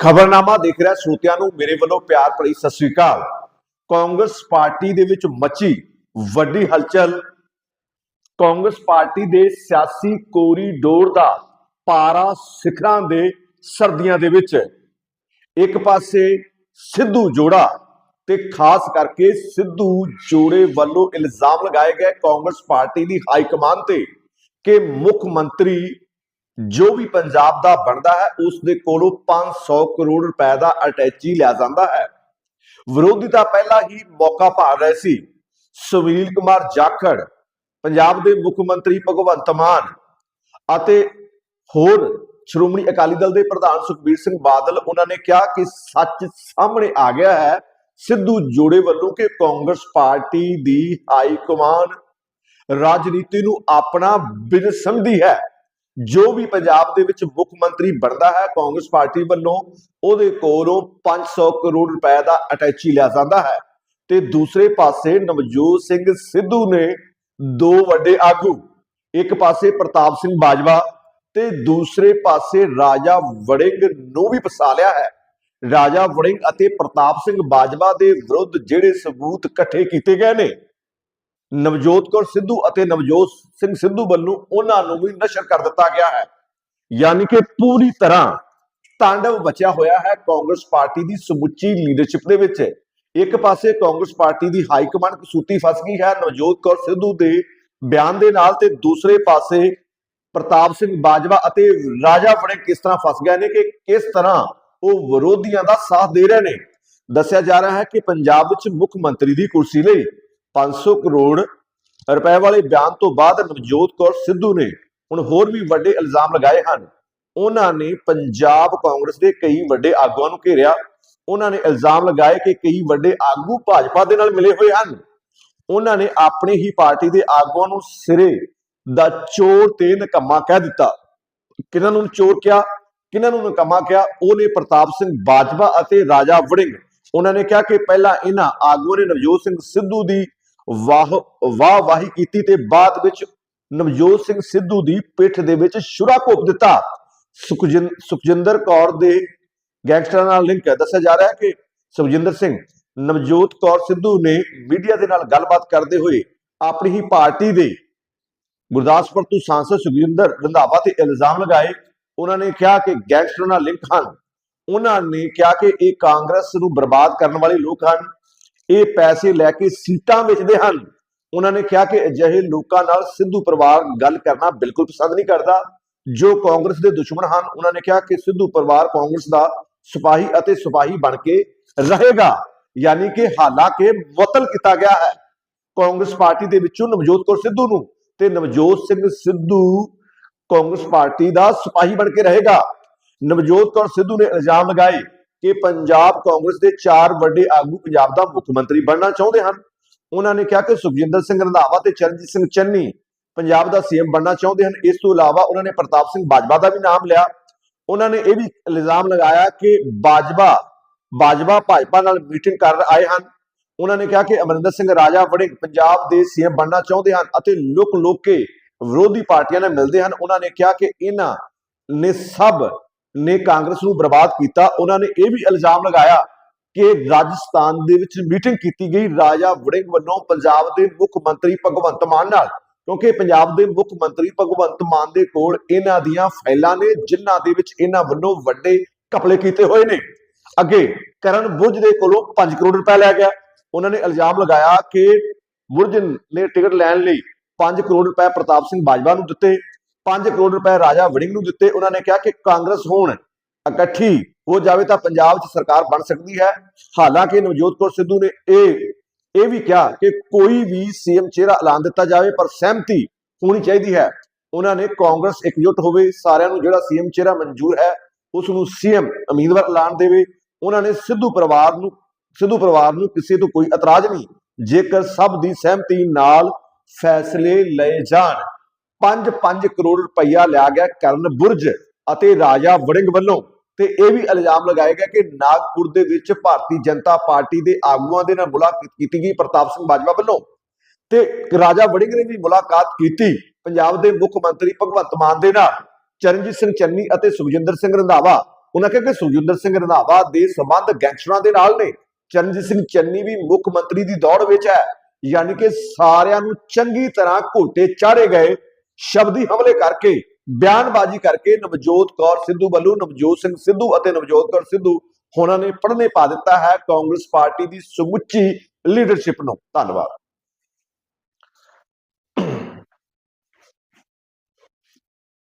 ਖਬਰਨਾਮਾ ਦੇਖ ਰਿਹਾ ਸਰੋਤਿਆਂ ਨੂੰ, ਮੇਰੇ ਵੱਲੋਂ ਪਿਆਰ ਭਰੀ ਸਤਿ ਸ੍ਰੀ ਅਕਾਲ। ਕਾਂਗਰਸ ਪਾਰਟੀ ਦੇ ਵਿੱਚ ਮੱਚੀ ਵੱਡੀ ਹਲਚਲ। ਕਾਂਗਰਸ ਪਾਰਟੀ ਦੇ ਸਿਆਸੀ ਕੋਰੀਡੋਰ ਦਾ ਪਾਰਾ ਸਿਖਰਾਂ ਦੇ ਸਰਦੀਆਂ ਦੇ ਵਿੱਚ। ਇੱਕ ਪਾਸੇ ਸਿੱਧੂ ਜੋੜਾ ਤੇ ਖਾਸ ਕਰਕੇ ਸਿੱਧੂ ਜੋੜੇ ਵੱਲੋਂ ਇਲਜ਼ਾਮ ਲਗਾਏ ਗਏ ਕਾਂਗਰਸ ਪਾਰਟੀ ਦੀ ਹਾਈ ਕਮਾਨ ਤੇ ਕਿ ਮੁੱਖ ਮੰਤਰੀ ਜੋ ਵੀ ਪੰਜਾਬ ਦਾ ਬਣਦਾ ਹੈ, ਉਸ ਦੇ ਕੋਲੋਂ 500 ਕਰੋੜ ਰੁਪਏ ਦਾ ਅਟੈਚੀ ਲਿਆ ਜਾਂਦਾ ਹੈ। ਵਿਰੋਧੀ ਤਾਂ ਪਹਿਲਾਂ ਹੀ ਮੌਕਾ ਭਾਲ ਰਹੇ ਸੀ। ਸੁਨੀਲ ਕੁਮਾਰ ਜਾਖੜ, ਪੰਜਾਬ ਦੇ ਮੁੱਖ ਮੰਤਰੀ ਭਗਵੰਤ ਮਾਨ ਅਤੇ ਹੋਰ ਸ਼੍ਰੋਮਣੀ ਅਕਾਲੀ ਦਲ ਦੇ ਪ੍ਰਧਾਨ ਸੁਖਬੀਰ ਸਿੰਘ ਬਾਦਲ, ਉਹਨਾਂ ਨੇ ਕਿਹਾ ਕਿ ਸੱਚ ਸਾਹਮਣੇ ਆ ਗਿਆ ਹੈ, ਸਿੱਧੂ ਜੋੜੇ ਵੱਲੋਂ ਕਿ ਕਾਂਗਰਸ ਪਾਰਟੀ ਦੀ ਹਾਈ ਕਮਾਨ ਰਾਜਨੀਤੀ ਨੂੰ ਆਪਣਾ ਬਿਨ ਸਮਝਦੀ ਹੈ। ਜੋ ਵੀ ਪੰਜਾਬ ਦੇ ਵਿੱਚ ਮੁੱਖ ਮੰਤਰੀ ਬਣਦਾ ਹੈ ਕਾਂਗਰਸ ਪਾਰਟੀ ਵੱਲੋਂ, ਉਹਦੇ ਕੋਲੋਂ 500 ਕਰੋੜ ਰੁਪਏ ਦਾ ਅਟੈਚੀ ਲਿਆ ਜਾਂਦਾ ਹੈ। ਤੇ ਦੂਸਰੇ ਪਾਸੇ ਨਵਜੋਤ ਸਿੰਘ ਸਿੱਧੂ ਨੇ ਦੋ ਵੱਡੇ ਆਗੂ, ਇੱਕ ਪਾਸੇ ਪ੍ਰਤਾਪ ਸਿੰਘ ਬਾਜਵਾ ਤੇ ਦੂਸਰੇ ਪਾਸੇ ਰਾਜਾ ਵੜਿੰਗ ਨੂੰ ਵੀ ਫਸਾ ਲਿਆ ਹੈ। ਰਾਜਾ ਵੜਿੰਗ ਅਤੇ ਪ੍ਰਤਾਪ ਸਿੰਘ ਬਾਜਵਾ ਦੇ ਵਿਰੁੱਧ ਜਿਹੜੇ ਸਬੂਤ ਇਕੱਠੇ ਕੀਤੇ ਗਏ ਨੇ ਨਵਜੋਤ ਕੌਰ ਸਿੱਧੂ ਅਤੇ ਨਵਜੋਤ ਸਿੰਘ ਸਿੱਧੂ ਵੱਲੋਂ ਉਹਨਾਂ ਨੂੰ ਵੀ ਨਸ਼ਰ ਕਰ ਦਿੱਤਾ ਗਿਆ ਹੈ। ਯਾਨੀ ਕਿ ਪੂਰੀ ਤਰ੍ਹਾਂ ਤਾਂਡਵ ਬਚਿਆ ਹੋਇਆ ਹੈ ਕਾਂਗਰਸ ਪਾਰਟੀ ਦੀ ਸਮੁੱਚੀ ਲੀਡਰਸ਼ਿਪ ਦੇ ਵਿੱਚ। ਇੱਕ ਪਾਸੇ ਕਾਂਗਰਸ ਪਾਰਟੀ ਦੀ ਹਾਈ ਕਮਾਂਡ ਕਸੂਤੀ ਫਸ ਗਈ ਹੈ ਨਵਜੋਤ ਕੌਰ ਸਿੱਧੂ ਦੇ ਬਿਆਨ ਦੇ ਨਾਲ ਤੇ ਦੂਸਰੇ ਪਾਸੇ ਪ੍ਰਤਾਪ ਸਿੰਘ ਬਾਜਵਾ ਅਤੇ ਰਾਜਾ ਫੜੇ ਕਿਸ ਤਰ੍ਹਾਂ ਫਸ ਗਏ ਨੇ ਕਿ ਕਿਸ ਤਰ੍ਹਾਂ ਉਹ ਵਿਰੋਧੀਆਂ ਦਾ ਸਾਥ ਦੇ ਰਹੇ ਨੇ। ਦੱਸਿਆ ਜਾ ਰਿਹਾ ਹੈ ਕਿ ਪੰਜਾਬ ਵਿੱਚ ਮੁੱਖ ਮੰਤਰੀ ਦੀ ਕੁਰਸੀ ਲਈ 500 ਕਰੋੜ ਰੁਪਏ ਵਾਲੇ ਬਿਆਨ ਤੋਂ ਬਾਅਦ ਨਵਜੋਤ ਕੌਰ ਸਿੱਧੂ ਨੇ ਹੁਣ ਹੋਰ ਵੀ ਵੱਡੇ ਇਲਜ਼ਾਮ ਲਗਾਏ ਹਨ। ਉਹਨਾਂ ਨੇ ਪੰਜਾਬ ਕਾਂਗਰਸ ਦੇ ਕਈ ਵੱਡੇ ਆਗੂਆਂ ਨੂੰ ਘੇਰਿਆ। ਉਹਨਾਂ ਨੇ ਇਲਜ਼ਾਮ ਲਗਾਏ ਕਿ ਕਈ ਵੱਡੇ ਆਗੂ ਭਾਜਪਾ ਦੇ ਨਾਲ ਮਿਲੇ ਹੋਏ ਹਨ। ਉਹਨਾਂ ਨੇ ਆਪਣੀ ਹੀ ਪਾਰਟੀ ਦੇ ਆਗੂਆਂ ਨੂੰ ਸਿਰੇ ਦਾ ਚੋਰ ਤੇ ਨਕਮਾ ਕਹਿ ਦਿੱਤਾ। ਕਿਹਨਾਂ ਨੂੰ ਚੋਰ ਕਿਹਾ? ਕਿਹਨਾਂ ਨੂੰ ਨਕਮਾ ਕਿਹਾ? ਉਹਨੇ ਪ੍ਰਤਾਪ ਸਿੰਘ ਬਾਜਵਾ ਅਤੇ ਰਾਜਾ ਵੜਿੰਗ। ਉਹਨਾਂ ਨੇ ਕਿਹਾ ਕਿ ਪਹਿਲਾਂ ਇਹਨਾਂ ਆਗੂਆਂ ਨੇ ਨਵਜੋਤ ਸਿੰਘ ਸਿੱਧੂ ਦੀ ਵਾਹ ਵਾਹ ਵਾਹੀ ਕੀਤੀ ਤੇ ਬਾਅਦ ਵਿੱਚ ਨਵਜੋਤ ਸਿੰਘ ਸਿੱਧੂ ਦੀ ਪਿੱਠ ਦੇ ਵਿੱਚ ਸ਼ੁਰਾ ਘੋਪ ਦਿੱਤਾ। ਸੁਖਜਿੰ, ਸੁਖਜਿੰਦਰ ਕੌਰ ਦੇ ਗੈਂਗਸਟਰਾਂ ਨਾਲ ਲਿੰਕ ਹੈ। ਦੱਸਿਆ ਜਾ ਰਿਹਾ ਹੈ ਕਿ ਸੁਖਜਿੰਦਰ ਸਿੰਘ, ਨਵਜੋਤ ਕੌਰ ਸਿੱਧੂ ਨੇ ਮੀਡੀਆ ਦੇ ਨਾਲ ਗੱਲਬਾਤ ਕਰਦੇ ਹੋਏ ਆਪਣੀ ਹੀ ਪਾਰਟੀ ਦੇ ਗੁਰਦਾਸਪੁਰ ਤੋਂ ਸਾਂਸਦ ਸੁਖਜਿੰਦਰ ਰੰਧਾਵਾ ਤੇ ਇਲਜ਼ਾਮ ਲਗਾਏ। ਉਹਨਾਂ ਨੇ ਕਿਹਾ ਕਿ ਗੈਂਗਸਟਰਾਂ ਨਾਲ ਲਿੰਕ ਹਨ। ਉਹਨਾਂ ਨੇ ਕਿਹਾ ਕਿ ਇਹ ਕਾਂਗਰਸ ਨੂੰ ਬਰਬਾਦ ਕਰਨ ਵਾਲੇ ਲੋਕ ਹਨ। ਇਹ ਪੈਸੇ ਲੈ ਕੇ ਸੀਟਾਂ ਵੇਚਦੇ ਹਨ। ਉਹਨਾਂ ਨੇ ਕਿਹਾ ਕਿ ਅਜਿਹੇ ਲੋਕਾਂ ਨਾਲ ਸਿੱਧੂ ਪਰਿਵਾਰ ਗੱਲ ਕਰਨਾ ਬਿਲਕੁਲ ਪਸੰਦ ਨਹੀਂ ਕਰਦਾ। ਜੋ ਕਾਂਗਰਸ ਦੇ ਦੁਸ਼ਮਣ ਹਨ, ਉਹਨਾਂ ਨੇ ਕਿਹਾ ਕਿ ਸਿੱਧੂ ਪਰਿਵਾਰ ਕਾਂਗਰਸ ਦਾ ਸਿਪਾਹੀ ਅਤੇ ਸਿਪਾਹੀ ਬਣ ਕੇ ਰਹੇਗਾ। ਯਾਨੀ ਕਿ ਹਾਲਾਂਕਿ ਮੁਅਤਲ ਕੀਤਾ ਗਿਆ ਹੈ ਕਾਂਗਰਸ ਪਾਰਟੀ ਦੇ ਵਿੱਚੋਂ ਨਵਜੋਤ ਕੌਰ ਸਿੱਧੂ ਨੂੰ ਤੇ ਨਵਜੋਤ ਸਿੰਘ ਸਿੱਧੂ ਕਾਂਗਰਸ ਪਾਰਟੀ ਦਾ ਸਿਪਾਹੀ ਬਣ ਕੇ ਰਹੇਗਾ। ਨਵਜੋਤ ਕੌਰ ਸਿੱਧੂ ਨੇ ਇਲਜ਼ਾਮ ਲਗਾਏ ਕਿ ਪੰਜਾਬ ਕਾਂਗਰਸ ਦੇ ਚਾਰ ਵੱਡੇ ਆਗੂ ਪੰਜਾਬ ਦਾ ਮੁੱਖ ਮੰਤਰੀ ਬਣਨਾ ਚਾਹੁੰਦੇ ਹਨ। ਉਹਨਾਂ ਨੇ ਕਿਹਾ ਕਿ ਸੁਖਜਿੰਦਰ ਸਿੰਘ ਰੰਧਾਵਾ ਤੇ ਚਰਨਜੀਤ ਸਿੰਘ ਚੰਨੀ ਪੰਜਾਬ ਦਾ ਸੀਐਮ ਬਣਨਾ ਚਾਹੁੰਦੇ ਹਨ। ਇਸ ਤੋਂ ਇਲਾਵਾ ਉਹਨਾਂ ਨੇ ਪ੍ਰਤਾਪ ਸਿੰਘ ਬਾਜਵਾ ਦਾ ਵੀ ਨਾਮ ਲਿਆ। ਉਹਨਾਂ ਨੇ ਇਹ ਵੀ ਇਲਜ਼ਾਮ ਲਗਾਇਆ ਕਿ ਬਾਜਵਾ ਬਾਜਵਾ ਭਾਜਪਾ ਨਾਲ ਮੀਟਿੰਗ ਕਰ ਆਏ ਹਨ। ਉਹਨਾਂ ਨੇ ਕਿਹਾ ਕਿ ਅਮਰਿੰਦਰ ਸਿੰਘ ਰਾਜਾ ਵੜਿੰਗ ਪੰਜਾਬ ਦੇ ਸੀਐਮ ਬਣਨਾ ਚਾਹੁੰਦੇ ਹਨ ਅਤੇ ਲੁਕ ਲੁਕ ਕੇ ਵਿਰੋਧੀ ਪਾਰਟੀਆਂ ਨਾਲ ਮਿਲਦੇ ਹਨ। ਉਹਨਾਂ ਨੇ ਕਿਹਾ ਕਿ ਇਹਨਾਂ ਨੇ ਸਭ ਨੇ ਕਾਂਗਰਸ ਨੂੰ ਬਰਬਾਦ ਕੀਤਾ, ਉਹਨਾਂ ਨੇ ਇਹ ਵੀ ਇਲਜ਼ਾਮ ਲਗਾਇਆ ਕਿ ਰਾਜਸਥਾਨ ਦੇ ਵਿੱਚ ਮੀਟਿੰਗ ਕੀਤੀ ਗਈ ਰਾਜਾ ਵੜਿੰਗ ਵੱਲੋਂ ਪੰਜਾਬ ਦੇ ਮੁੱਖ ਮੰਤਰੀ ਭਗਵੰਤ ਮਾਨ ਨਾਲ, ਕਿਉਂਕਿ ਪੰਜਾਬ ਦੇ ਮੁੱਖ ਮੰਤਰੀ ਭਗਵੰਤ ਮਾਨ ਦੇ ਕੋਲ ਇਹਨਾਂ ਦੀਆਂ ਫਾਈਲਾਂ ਨੇ, ਜਿਨ੍ਹਾਂ ਦੇ ਵਿੱਚ ਇਹਨਾਂ ਵੱਲੋਂ ਵੱਡੇ ਘਪਲੇ ਕੀਤੇ ਹੋਏ ਨੇ। ਅੱਗੇ, ਕਰਨ ਬੁਰਜ ਦੇ ਕੋਲੋਂ 5 ਕਰੋੜ ਰੁਪਏ ਲੈ ਗਿਆ। ਉਹਨਾਂ ਨੇ ਇਲਜ਼ਾਮ ਲਗਾਇਆ ਕਿ ਬੁਰਜ ਨੇ ਟਿਕਟ ਲੈਣ ਲਈ 5 ਕਰੋੜ ਰੁਪਏ ਪ੍ਰਤਾਪ ਸਿੰਘ ਬਾਜਵਾ ਨੂੰ ਦਿੱਤੇ। 5 ਕਰੋੜ ਰੁਪਏ ਰਾਜਾ ਵੜਿੰਗ ਨੂੰ ਦਿੱਤੇ, ਉਹਨਾਂ ਨੇ ਕਿਹਾ ਕਿ ਕਾਂਗਰਸ ਹੋਣ ਇਕੱਠੀ ਹੋ ਜਾਵੇ ਤਾਂ ਪੰਜਾਬ 'ਚ ਸਰਕਾਰ ਬਣ ਸਕਦੀ ਹੈ। ਹਾਲਾਂਕਿ ਨਵਜੋਤ ਕੌਰ ਸਿੱਧੂ ਨੇ ਇਹ ਇਹ ਵੀ ਕਿਹਾ ਕਿ ਕੋਈ ਵੀ ਸੀਐਮ ਚਿਹਰਾ ਐਲਾਨ ਦਿੱਤਾ ਜਾਵੇ, ਪਰ ਸਹਿਮਤੀ ਹੋਣੀ ਚਾਹੀਦੀ ਹੈ। ਉਹਨਾਂ ਨੇ ਕਾਂਗਰਸ ਇਕਜੁੱਟ ਹੋਵੇ, ਸਾਰਿਆਂ ਨੂੰ ਜਿਹੜਾ ਸੀਐਮ ਚਿਹਰਾ ਮਨਜ਼ੂਰ ਹੈ, ਉਸ ਨੂੰ ਸੀਐਮ ਉਮੀਦਵਾਰ ਐਲਾਨ ਦੇਵੇ। ਉਹਨਾਂ ਨੇ ਸਿੱਧੂ ਪਰਿਵਾਰ ਨੂੰ, ਸਿੱਧੂ ਪਰਿਵਾਰ ਨੂੰ ਕਿਸੇ ਤੋਂ ਕੋਈ ਇਤਰਾਜ਼ ਨਹੀਂ। ਜੇਕਰ ਸਭ ਦੀ ਸਹਿਮਤੀ ਨਾਲ ਫੈਸਲੇ ਲਏ ਜਾਣ 5-5 ਕਰੋੜ ਰੁਪਈਆ ਲਿਆ ਗਿਆ ਕਰਨ ਬੁਰਜ ਅਤੇ ਰਾਜਾ ਵੜਿੰਗ ਵੱਲੋਂ ਤੇ ਇਹ ਵੀ ਇਲਜ਼ਾਮ ਲਗਾਇਆ ਗਿਆ ਕਿ ਨਾਗਪੁਰ ਦੇ ਵਿੱਚ ਭਾਰਤੀ ਜਨਤਾ ਪਾਰਟੀ ਦੇ ਆਗੂਆਂ ਦੇ ਨਾਲ ਮੁਲਾਕਾਤ ਕੀਤੀ ਗਈ, ਪ੍ਰਤਾਪ ਸਿੰਘ ਬਾਜਵਾ ਵੱਲੋਂ। ਤੇ ਰਾਜਾ ਵੜਿੰਗ ਨੇ ਵੀ ਮੁਲਾਕਾਤ ਕੀਤੀ ਪੰਜਾਬ ਦੇ ਮੁੱਖ ਮੰਤਰੀ ਭਗਵੰਤ ਮਾਨ ਦੇ ਨਾਲ। ਚਰਨਜੀਤ ਸਿੰਘ ਚੰਨੀ ਅਤੇ ਸੁਖਜਿੰਦਰ ਸਿੰਘ ਰੰਧਾਵਾ। ਉਹਨਾਂ ਕਿਹਾ ਕਿ ਸੁਖਜਿੰਦਰ ਸਿੰਘ ਰੰਧਾਵਾ ਦੇ ਸੰਬੰਧ ਗੈਂਗਸਟਰਾਂ ਦੇ ਨਾਲ ਨੇ। ਚਰਨਜੀਤ ਸਿੰਘ ਚੰਨੀ ਵੀ ਮੁੱਖ ਮੰਤਰੀ ਦੀ ਦੌੜ ਵਿੱਚ ਹੈ। ਯਾਨੀ ਕਿ ਸਾਰਿਆਂ ਨੂੰ ਚੰਗੀ ਤਰ੍ਹਾਂ ਘੋਟੇ ਚਾੜੇ ਗਏ ਸ਼ਬਦੀ ਹਮਲੇ ਕਰਕੇ, ਬਿਆਨਬਾਜ਼ੀ ਕਰਕੇ ਨਵਜੋਤ ਕੌਰ ਸਿੱਧੂ ਵੱਲੋਂ, ਨਵਜੋਤ ਸਿੰਘ ਸਿੱਧੂ ਅਤੇ ਨਵਜੋਤ ਕੌਰ ਸਿੱਧੂ ਉਹਨਾਂ ਨੇ ਪੜ੍ਹਨੇ ਪਾ ਦਿੱਤਾ ਹੈ ਕਾਂਗਰਸ ਪਾਰਟੀ ਦੀ ਸਮੁੱਚੀ ਲੀਡਰਸ਼ਿਪ ਨੂੰ। ਧੰਨਵਾਦ।